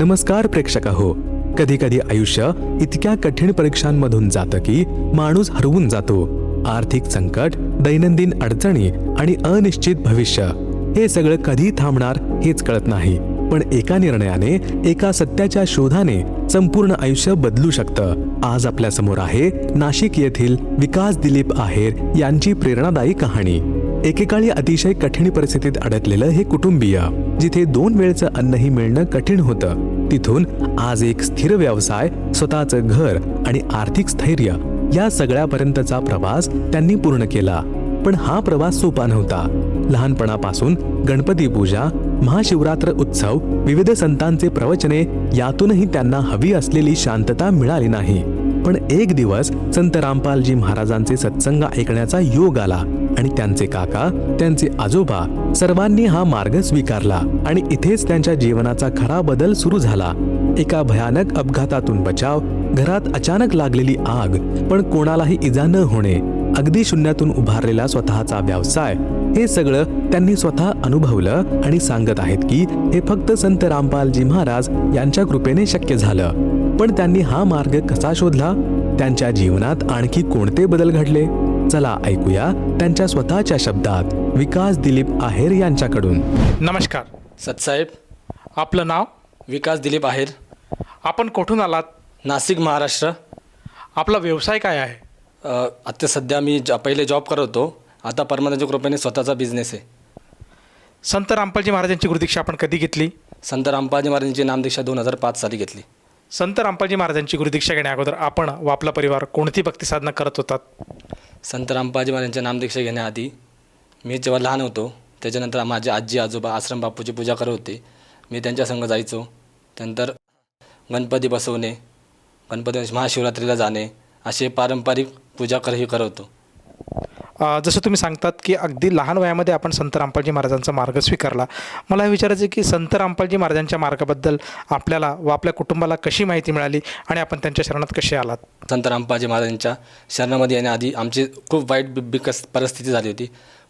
नमस्कार प्रेक्षक हो कधी कधी आयुष्य इतक्या कठीण परीक्षांमधून जातं की माणूस हरवून जातो. आर्थिक संकट दैनंदिन अडचणी आणि अनिश्चित भविष्य हे सगळं कधी थांबणार हेच कळत नाही. पण एका निर्णयाने एका सत्याच्या शोधाने संपूर्ण आयुष्य बदलू शकतं. आज आपल्यासमोर आहे नाशिक येथील विकास दिलीप आहेर यांची प्रेरणादायी कहाणी. एकेकाळी अतिशय कठीण परिस्थितीत अडकलेलं हे कुटुंबीय जिथे दोन वेळचं अन्नही मिळणं कठीण होतं. तिथून आज एक स्थिर व्यवसाय स्वतःचं घर आणि आर्थिक स्थैर्य या सगळ्यापर्यंतचा प्रवास त्यांनी पूर्ण केला. पण हा प्रवास सोपा नव्हता. लहानपणापासून गणपती पूजा महाशिवरात्र उत्सव विविध संतांचे प्रवचने यातूनही त्यांना हवी असलेली शांतता मिळाली नाही. पण एक दिवस संत रामपालजी महाराजांचे सत्संग ऐकण्याचा योग आला आणि त्यांचे काका त्यांचे आजोबा सर्वांनी हा मार्ग स्वीकारला आणि इथेच त्यांच्या जीवनाचा खरा बदल सुरू झाला. एका भयानक अपघातातून बचाव घरात अचानक लागलेली आग पण कोणालाही इजा न होणे अगदी शून्यातून उभारलेला स्वतःचा व्यवसाय हे सगळं त्यांनी स्वतः अनुभवलं आणि सांगत आहेत की हे फक्त संत रामपालजी महाराज यांच्या कृपेने शक्य झालं. पण त्यांनी हा मार्ग कसा शोधला? त्यांच्या जीवनात आणखी कोणते बदल घडले? चला ऐकूया त्यांच्या स्वतःच्या शब्दात विकास दिलीप आहेर यांच्याकडून. नमस्कार. सतसाहेब. आपलं नाव? विकास दिलीप आहेर. आपण कुठून आलात? नाशिक महाराष्ट्र. आपला व्यवसाय काय आहे? अ, आता सध्या मी ज पहिले जॉब करत होतो. आता परमानंदच्या कृपेने स्वतःचा बिझनेस आहे. संत रामपालजी महाराजांची गुरुदीक्षा आपण कधी घेतली? संत रामपाजी महाराजांची नामदीक्षा दोन हजार पाच साली घेतली. संत रामपालजी महाराजांची गुरुदीक्षा घेण्या अगोदर आपण व आपला परिवार कोणती भक्तिसाधना करत होतात? संत रामपाजी महाराजांच्या नामदीक्षा घेण्याआधी मी जेव्हा लहान होतो त्याच्यानंतर माझे आजी आजोबा आश्रम बापूची पूजा करत होते. मी त्यांच्या संग जायचो. त्यानंतर गणपती बसवणे गणपती महाशिवरात्रीला जाणे असे पारंपरिक पूजा करही करवतो करत होतो. जसं तुम्ही सांगतात की अगदी लहान वयामध्ये आपण संत रामपालजी महाराजांचा मार्ग स्वीकारला. मला हे विचारायचं आहे की संत रामपालजी महाराजांच्या मार्गाबद्दल आपल्याला व आपल्या कुटुंबाला कशी माहिती मिळाली आणि आपण त्यांच्या शरणात कसे आलात? संत रामपालजी महाराजांच्या शरणामध्ये येण्याआधी आमची खूप वाईट बिकस परिस्थिती झाली होती.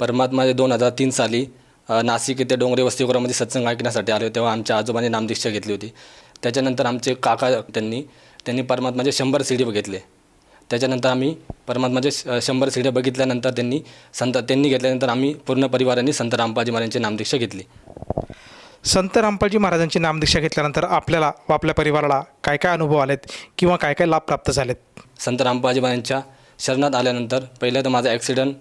परमात्मा दोन हजार तीन साली नाशिक येथे डोंगरे वस्तीगृहामध्ये सत्संग ऐकण्यासाठी आले होते तेव्हा आमच्या आजोबांनी नामदीक्षा घेतली होती. त्याच्यानंतर आमचे काका त्यांनी त्यांनी परमात्माचे शंभर सीडी बघितले त्याच्यानंतर आम्ही परमात्माचे शंभर सीड्या बघितल्यानंतर त्यांनी संत त्यांनी घेतल्यानंतर आम्ही पूर्ण परिवारांनी संत रामपाजी महाराजांची नामदीक्षा घेतली. संत रामपालजी महाराजांची नामदीक्षा घेतल्यानंतर आपल्याला व आपल्या परिवाराला काय काय अनुभव आलेत किंवा काय काय लाभ प्राप्त झालेत? संत रामपाजी महाराजांच्या शरणात आल्यानंतर पहिलं तर माझा ॲक्सिडेंट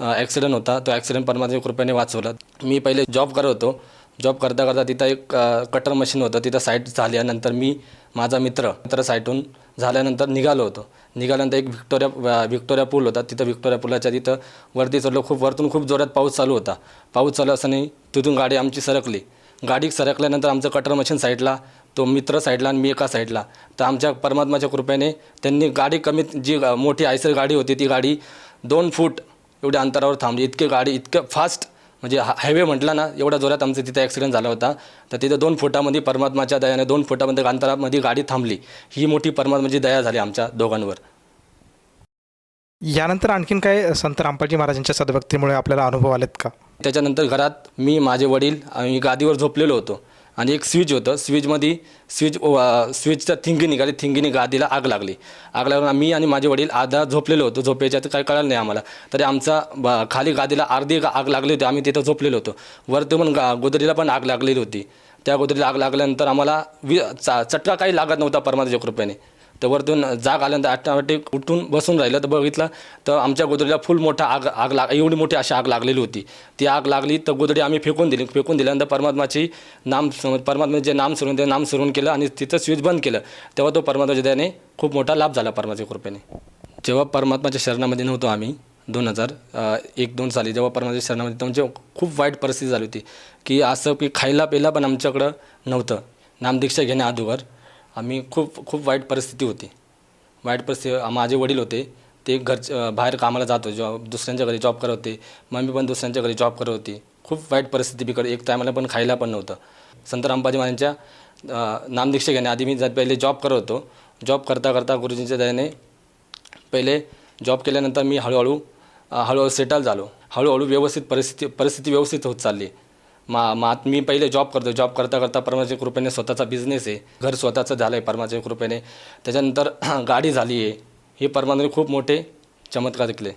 ॲक्सिडेंट होता. तो ॲक्सिडेंट परमात्मा कृपेने वाचवला. मी पहिले जॉब करत होतो. जॉब करता करता तिथं एक कटर मशीन होतं. तिथं साईट झाल्यानंतर मी माझा मित्र मित्र साईटून झाल्यानंतर निघालो होतो. निघाल्यानंतर एक व्हिक्टोरिया व- व्हिक्टोरिया पूल होता. तिथं व्हिक्टोरिया पुलाच्या तिथं वरती चढलो. खूप वरतून खूप जोरात पाऊस चालू होता. पाऊस चालू असताना तिथून गाडी आमची सरकली. गाडी सरकल्यानंतर आमचं कटर मशीन साईडला तो मित्र साईडला आणि मी एका साईडला तर आमच्या परमात्माच्या कृपेने त्यांनी गाडी कमीत जी मोठी आयसर गाडी होती ती गाडी दोन फूट एवढ्या अंतरावर थांबली. इतके गाडी इतकं फास्ट म्हणजे हा हायवे म्हटला ना एवढ्या जोरात आमचं तिथे ॲक्सिडेंट झाला होता. तर तिथं दोन फुटामध्ये परमात्माच्या दयाने दोन फुटामध्ये अंतरामध्ये गाडी थांबली. ही मोठी परमात्माची दया झाली आमच्या दोघांवर. यानंतर आणखीन काय संत रामपालजी महाराजांच्या सद्भक्तीमुळे आपल्याला अनुभव आलेत का? त्याच्यानंतर घरात मी माझे वडील आम्ही गादीवर झोपलेलो होतो. आणि एक स्विच होतं. स्विचमध्ये स्विच स्विचच्या थिंगी निघाली. थिंगीने गादीला आग लागली. आग लागून मी आणि माझे वडील आधा झोपलेलो होतो. झोपायच्या तर काही कळलं नाही आम्हाला. तरी आमचा ब- खाली गादीला अर्धी आग लागली होती. आम्ही तिथं झोपलेलो होतो. वरती पण गा गोदरीला पण आग लागलेली होती. त्या गोदरीला आग लागल्यानंतर आम्हाला वि चा चटका काही लागत नव्हता परमात्माच्या कृपेने. तर वरतून जाग आल्यानंतर ऑटोमॅटिक उठून बसून राहिलं. तर बघितलं तर आमच्या गोदडीला फुल मोठा आग आग लाग एवढी मोठी अशी आग लागलेली होती. ती आग लागली तर गोदडी आम्ही फेकून दिली फेकून दिल्यानंतर परमात्माची नाम परमात्माचे जे नाम सुरून ते नाम सुरून केलं आणि तिथं स्विच बंद केलं तेव्हा तो परमात्माच्या त्याने खूप मोठा लाभ झाला परमात्माच्या कृपेने. जेव्हा परमात्माच्या शरणामध्ये नव्हतो आम्ही दोन हजार एक दोन साली जेव्हा परमात्माच्या शरणामध्ये तर म्हणजे खूप वाईट परिस्थिती झाली होती की असं की खायला प्यायला पण आमच्याकडं नव्हतं. नामदीक्षा घेण्या अगोदर आम्ही खूप खूप वाईट परिस्थिती होती. वाईट परिस्थिती माझे वडील होते ते घर बाहेर कामाला जात होते जॉब दुसऱ्यांच्या घरी जॉब करत होते मम्मी पण दुसऱ्यांच्या घरी जॉब करत होती. खूप वाईट परिस्थिती बिकड एक टायमाला पण खायला पण नव्हतं. संत रामबाजी महाराजांच्या अ, नामदीक्षा घेण्याआधी मी पहिले जॉब करत होतो. जॉब करता करता गुरुजींच्या दयाने पहिले जॉब केल्यानंतर मी हळूहळू हळूहळू सेटल झालो. हळूहळू व्यवस्थित परिस्थिती परिस्थिती व्यवस्थित होत चालली. मा मा मी पहिले जॉब करतो. जॉब करता करता परमाच्या कृपेने स्वतःचा बिझनेस आहे. घर स्वतःचं झालं आहे परमाच्या कृपेने. त्याच्यानंतर गाडी झाली आहे. हे परमाने खूप मोठे चमत्कार केले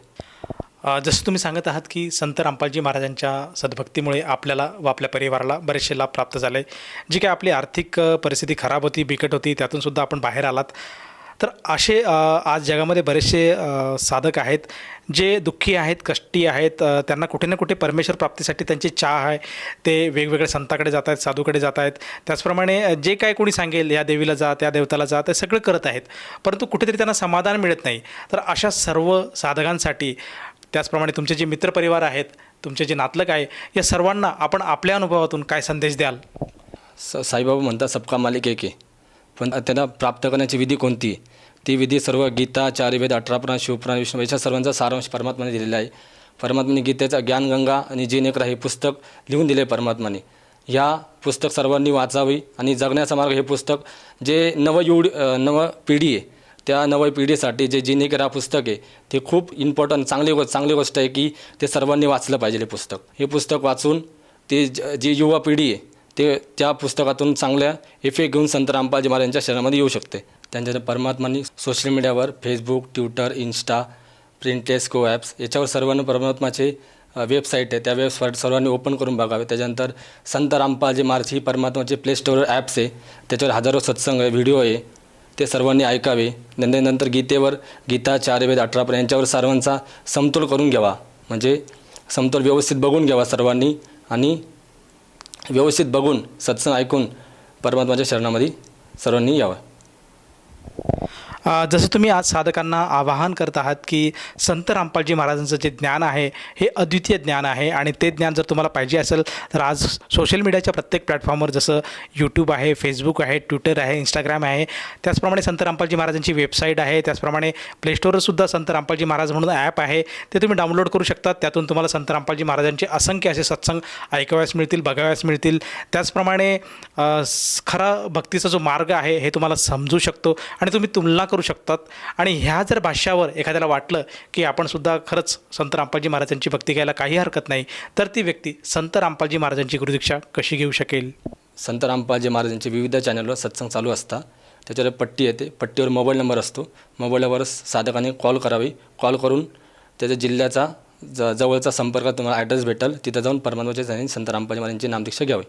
जसं तुम्ही सांगत आहात की संत रामपालजी महाराजांच्या सद्भक्तीमुळे आपल्याला व आपल्या परिवाराला बरेचसे लाभ प्राप्त झाले. जी काय आपली आर्थिक परिस्थिती खराब होती बिकट होती त्यातून सुद्धा आपण बाहेर आलात. तर असे आज जगामध्ये बरेचसे साधक आहेत जे दुःखी आहेत कष्टी आहेत त्यांना कुठे ना कुठे परमेश्वर प्राप्तीसाठी त्यांची चाह आहे. ते वेगवेगळ्या संताकडे जात आहेत साधूकडे जात आहेत. त्याचप्रमाणे जे काय कोणी सांगेल या देवीला जा त्या देवताला जा ते सगळं करत आहेत. परंतु कुठेतरी त्यांना समाधान मिळत नाही. तर अशा सर्व साधकांसाठी त्याचप्रमाणे तुमचे जे मित्रपरिवार आहेत तुमचे जे नातलग आहे या सर्वांना आपण आपल्या अनुभवातून काय संदेश द्याल? स साईबाबा म्हणतात सबका मालिक एक आहे. पण त्यांना प्राप्त करण्याची विधी कोणती? ती विधी सर्व गीता चारिवेद अठरापुराण शिवपुराण विष्णू याच्या सर्वांचा सारांश परमात्माने दिलेला आहे. परमात्माने गीतेचा ज्ञानगंगा आणि जीनेकरा हे पुस्तक लिहून दिले परमात्माने ह्या पुस्तक सर्वांनी वाचावी आणि जगण्याचा मार्ग हे पुस्तक जे नवयुड नव पिढी आहे त्या नव पिढीसाठी जे जिनेकरा पुस्तक आहे ते खूप इम्पॉर्टंट चांगली गो चांगली गोष्ट आहे की ते सर्वांनी वाचलं पाहिजे हे पुस्तक. हे पुस्तक वाचून ते ज- जी युवा पिढी आहे ते त्या पुस्तकातून चांगल्या इफेक्ट घेऊन संत रामपालजी महाराजांच्या शहरामध्ये येऊ शकते. त्यांच्या परमात्मानी सोशल मीडियावर फेसबुक ट्विटर इन्स्टा प्रिंटेस्को ॲप्स याच्यावर सर्वांना परमात्माचे वेबसाईट आहे. त्या वेबसाईट सर्वांनी ओपन करून बघावे. त्याच्यानंतर संत रामपालजी महाराज ही परमात्माचे प्ले स्टोअर ॲप्स आहे. त्याच्यावर हजारो सत्संग आहे व्हिडिओ आहे. ते सर्वांनी ऐकावे. नंतर नंतर गीतेवर गीता चारवेद अठरापर्यंत यांच्यावर सर्वांचा समतोल करून घ्यावा. म्हणजे समतोल व्यवस्थित बघून घ्यावा सर्वांनी आणि व्यवस्थित बघून सत्संग ऐकून परमात्माच्या शरणामध्ये सर्वांनी यावं. जसं तुम्ही आज साधकांना आवाहन करत आहात की संत रामपालजी महाराजांचं जे ज्ञान आहे हे अद्वितीय ज्ञान आहे आणि ते ज्ञान जर तुम्हाला पाहिजे असेल तर आज सोशल मीडियाच्या प्रत्येक प्लॅटफॉर्मवर जसं यूट्यूब आहे फेसबुक आहे ट्विटर आहे इंस्टाग्राम आहे त्याचप्रमाणे संत रामपालजी महाराजांची वेबसाईट आहे त्याचप्रमाणे प्लेस्टोरसुद्धा संत रामपालजी महाराज म्हणून ॲप आहे ते तुम्ही डाउनलोड करू शकता त्यातून तुम्हाला संत रामपालजी महाराजांचे असंख्य असे सत्संग ऐकाव्यास मिळतील बघाव्यास मिळतील. त्याचप्रमाणे खरा भक्तीचा जो मार्ग आहे हे तुम्हाला समजू शकतो आणि तुम्ही तुलना करू शकतात. आणि ह्या जर भाष्यावर एखाद्याला वाटलं की आपण सुद्धा खरंच संत रामपालजी महाराजांची भक्ती घ्यायला काही हरकत नाही तर ती व्यक्ती संत रामपालजी महाराजांची गुरुदीक्षा कशी घेऊ शकेल? संत रामपालजी महाराजांचे विविध चॅनलवर सत्संग चालू असतात. त्याच्यावर पट्टी येते. पट्टीवर मोबाईल नंबर असतो. मोबाईलवर साधकाने कॉल करावी. कॉल करून त्याच्या जिल्ह्याचा ज जवळचा संपर्क तुम्हाला ॲड्रेस भेटेल. तिथं जाऊन परमात्माच्या संत रामपालजी महाराजांची नामदीक्षा घ्यावी.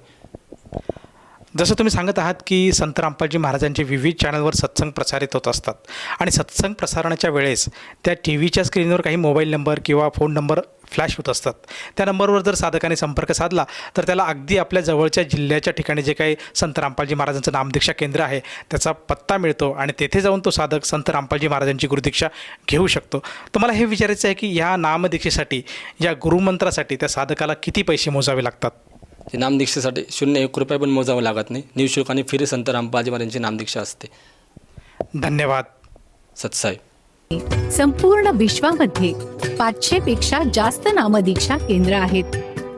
जसं तुम्ही सांगत आहात की संत रामपालजी महाराजांचे विविध चॅनलवर सत्संग प्रसारित होत असतात. आणि सत्संग प्रसारणाच्या वेळेस त्या टी व्हीच्या स्क्रीनवर काही मोबाईल नंबर किंवा फोन नंबर फ्लॅश होत असतात. त्या नंबरवर जर साधकाने संपर्क साधला तर त्याला अगदी आपल्या जवळच्या जिल्ह्याच्या ठिकाणी जे काही संत रामपालजी महाराजांचं नामदीक्षा केंद्र आहे त्याचा पत्ता मिळतो आणि तेथे जाऊन तो साधक संत रामपालजी महाराजांची गुरुदीक्षा घेऊ शकतो. तर मला हे विचारायचं आहे की या नामदीक्षेसाठी या गुरुमंत्रासाठी त्या साधकाला किती पैसे मोजावे लागतात? ते नामदीक्षेसाठी शून्य एक रुपये पण मोजावं लागत नाही. निशुल्क आणि फ्री संत रामपालजी महाराजांची नामदीक्षा असते. धन्यवाद. सत्साई. संपूर्ण विश्वामध्ये पाचशे पेक्षा जास्त नामदीक्षा केंद्र आहेत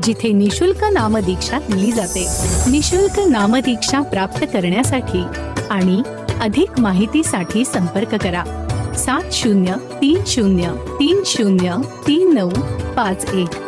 जिथे निशुल्क नामदीक्षा दिली जाते. निशुल्क नामदीक्षा प्राप्त करण्यासाठी आणि अधिक माहितीसाठी संपर्क करा. सात शून्य तीन शून्य तीन शून्य तीन नऊ पाच एक.